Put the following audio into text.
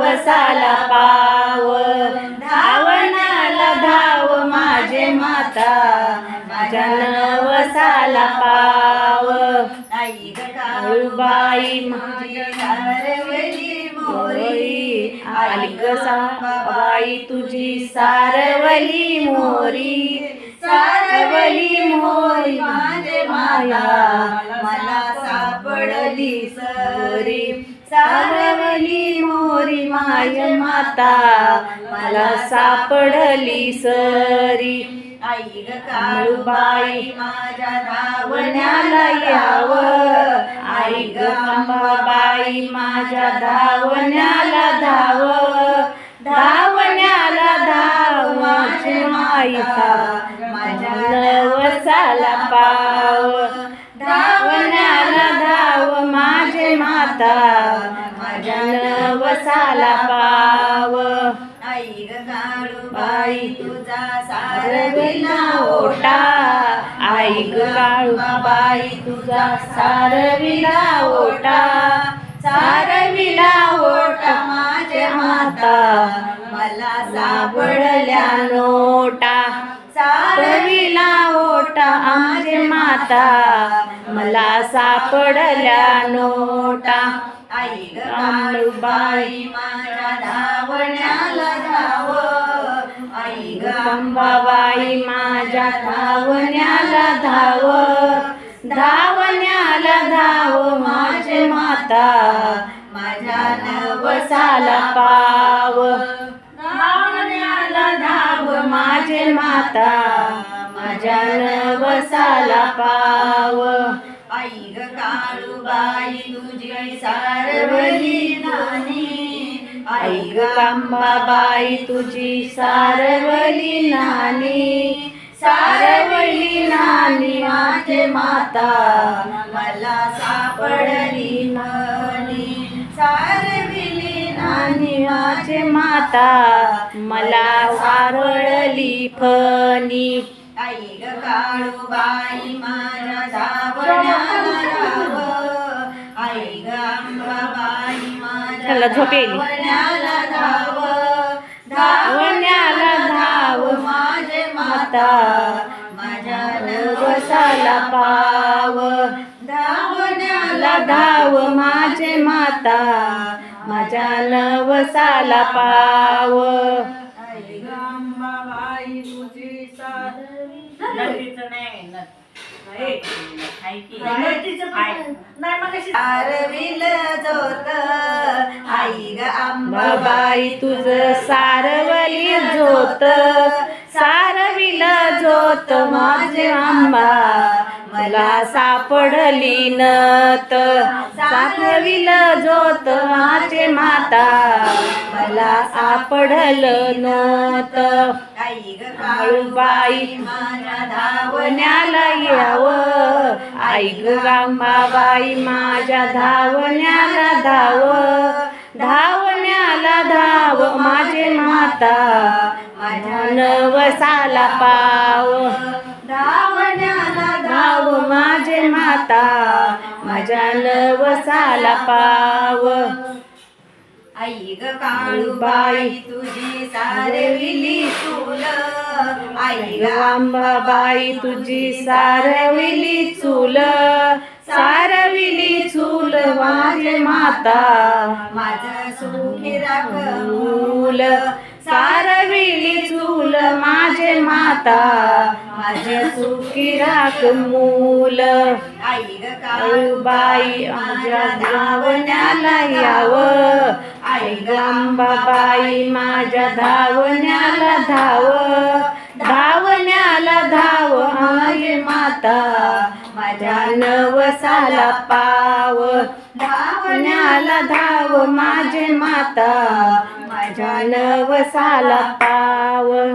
वसाला पाव. धावनाला धाव माझे माता. माझ्या नवसाला पाव. आई माझी मोरी. आली बाई तुझी सारवली मोरी. सारवली मोरी माझे माता. माय माता मला सापडली सरी. आई ग काळूबाई माझ्या धावण्याला याव. यावं आई ग अंबाबाई माझ्या धावण्याला धाव. धावण्याला धाव माझे मायता माझ्या नवसाला पाव. धावण्याला धाव माझे माता. नवसाला पाव. आई ग काळूबाई तुझा सारविला ओटा. आई ग काळूबाई तुझा सारविला ओटा. सारविला ओटा माझे माता. मला सापडल्या नोटा. सारविला ओटा माझे माता. मला सापडल्या नोटा. आई काळूबाई माझ्या धावण्याला धाव. आई माझ्या धावण्याला धाव. धावण्याला धाव माझे माता. माझ्या नवसाला पाव. धावण्याला धाव माझे माता. माझ्या नवसाला पाव. आई काळूबाई तुझी सारवली नानी. आई कांबाबाई तुझी सारवली नानी. सारवली नानी माझे माता. मला सापडली नानी. सारविली नानी माझे माता. मला वारळली फणी. आई ग काळूबाई माझ्या धावण्याला त्याला झोप येईल. धावण्याला धाव धाव माझे माता माझ्या नवसाला पाव धावण्याला धाव माझे माता माझ्या नवसाला पाव सारविली सारविल जोत आई ग अंबाबाई बाबाई तुझ सारवली जोत सारविल जोत माझे आंबा मला सापडली नत. सारविल जोत माझे माता मला सापडल नत. आई ग काळूबाई माझ्या धावण्याला यावं. आई ग रामाबाई माझ्या धावण्याला धाव. धावण्याला धाव माझे माता. माझ्या नवसाला पाव. धावण्याला धाव माझे माता. माझ्या नवसाला पाव. आई ग काळूबाई तुझी सारविली चूल. आई ग तुझी सारविली चूल. सारविली चूल माझे माता. माझं सुखी राख मूल सारविली चूल माझे माता. माझे सुखी राख मूल आई ग काळूबाई माझ्या धावण्याला यावं. आई गंबाबाई माझ्या धावण्याला धाव. धावण्याला धाव आई माता. माझ्या नवसाला पाव. धावण्याला धाव माझे माता. माझ्या नवसाला पाव.